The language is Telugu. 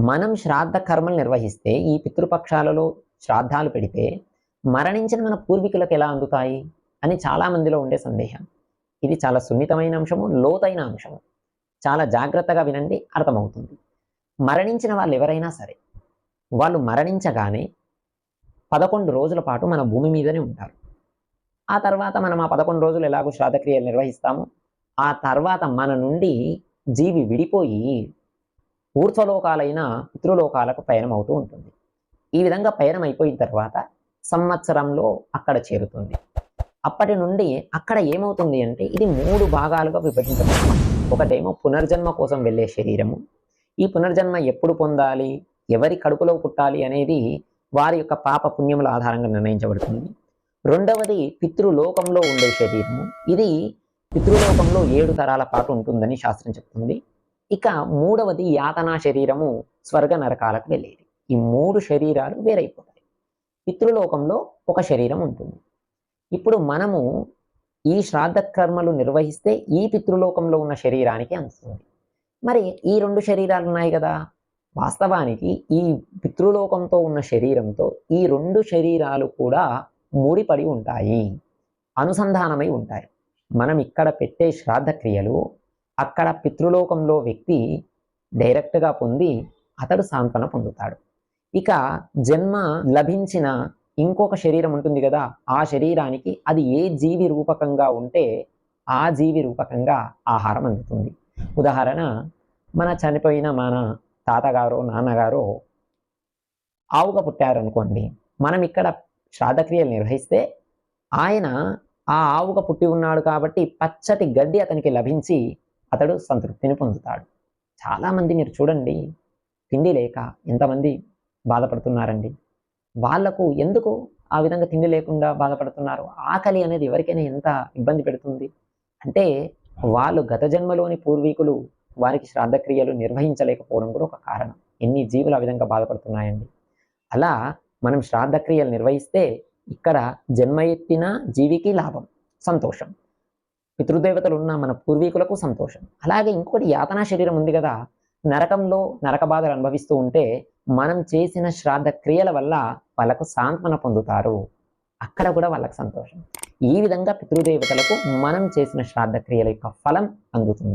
మనం శ్రాద్ధ కర్మలు నిర్వహిస్తే ఈ పితృపక్షాలలో శ్రాద్ధాలు పెడితే మరణించిన మన పూర్వీకులకు ఎలా అందుతాయి? అని చాలా మందిలో ఉండే సందేహం. ఇది చాలా సున్నితమైన అంశము లోతైన అంశము. చాలా జాగ్రత్తగా వినండి అర్థమవుతుంది. మరణించిన వాళ్ళు ఎవరైనా సరే వాళ్ళు మరణించగానే పదకొండు రోజుల పాటు మన భూమి మీదనే ఉంటారు. ఆ తర్వాత మనం ఆ పదకొండు రోజులు ఎలాగో శ్రాద్ధక్రియలు నిర్వహిస్తాము? ఆ తర్వాత మన నుండి జీవి విడిపోయి ఊర్ధ్వలోకాలైన పితృలోకాలకు పయనం అవుతూ ఉంటుంది. ఈ విధంగా పయనం అయిపోయిన తర్వాత సంవత్సరంలో అక్కడ చేరుతుంది. అప్పటి నుండి అక్కడ ఏమవుతుంది అంటే ఇది మూడు భాగాలుగా విభజించబడుతుంది. ఒకటేమో పునర్జన్మ కోసం వెళ్ళే శరీరము. ఈ పునర్జన్మ ఎప్పుడు పొందాలి? ఎవరి కడుపులో పుట్టాలి అనేది వారి యొక్క పాప పుణ్యముల ఆధారంగా నిర్ణయించబడుతుంది. రెండవది పితృలోకంలో ఉండే శరీరము. ఇది పితృలోకంలో ఏడు తరాల పాటు ఉంటుందని శాస్త్రం చెప్తుంది. ఇక మూడవది యాతనా శరీరము స్వర్గ నరకాలకు వెళ్ళేది. ఈ మూడు శరీరాలు వేరైపోతాయి. పితృలోకంలో ఒక శరీరం ఉంటుంది. ఇప్పుడు మనము ఈ శ్రాద్ధ కర్మలు నిర్వహిస్తే ఈ పితృలోకంలో ఉన్న శరీరానికి అందుతుంది మరి ఈ రెండు శరీరాలు ఉన్నాయి కదా. వాస్తవానికి ఈ పితృలోకంతో ఉన్న శరీరంతో ఈ రెండు శరీరాలు కూడా ముడిపడి ఉంటాయి. అనుసంధానమై ఉంటాయి. మనం ఇక్కడ పెట్టే శ్రాద్ధ క్రియలు అక్కడ పితృలోకంలో వ్యక్తి డైరెక్ట్గా పొంది అతడు సాంత్వన పొందుతాడు. ఇక జన్మ లభించిన ఇంకొక శరీరం ఉంటుంది కదా ఆ శరీరానికి అది ఏ జీవి రూపకంగా ఉంటే ఆ జీవి రూపకంగా ఆహారం అందుతుంది. ఉదాహరణ మన చనిపోయిన మన తాతగారు నాన్నగారు ఆవుగా పుట్టారనుకోండి మనం ఇక్కడ శ్రాద్ధక్రియలు నిర్వహిస్తే ఆయన ఆ ఆవుగా పుట్టి ఉన్నాడు కాబట్టి పచ్చటి గడ్డి అతనికి లభించి అతడు సంతృప్తిని పొందుతాడు. చాలామంది మీరు చూడండి తిండి లేక ఎంతమంది బాధపడుతున్నారండి. వాళ్ళకు ఎందుకు ఆ విధంగా తిండి లేకుండా బాధపడుతున్నారు? ఆకలి అనేది ఎవరికైనా ఎంత ఇబ్బంది పెడుతుంది? అంటే వాళ్ళు గత జన్మలోని పూర్వీకులు వారికి శ్రాద్ధక్రియలు నిర్వహించలేకపోవడం కూడా ఒక కారణం. ఎన్ని జీవులు ఆ విధంగా బాధపడుతున్నాయండి. అలా మనం శ్రాద్ధక్రియలు నిర్వహిస్తే ఇక్కడ జన్మ ఎత్తిన జీవికి లాభం సంతోషం. పితృదేవతలు ఉన్న మన పూర్వీకులకు సంతోషం. అలాగే ఇంకొకటి యాతనా శరీరం ఉంది కదా నరకంలో నరక బాధలు అనుభవిస్తూ ఉంటే మనం చేసిన శ్రాద్ధ క్రియల వల్ల వాళ్ళకు సాంత్వన పొందుతారు. అక్కడ కూడా వాళ్ళకి సంతోషం. ఈ విధంగా పితృదేవతలకు మనం చేసిన శ్రాద్ధ క్రియల యొక్క ఫలం అందుతుంది.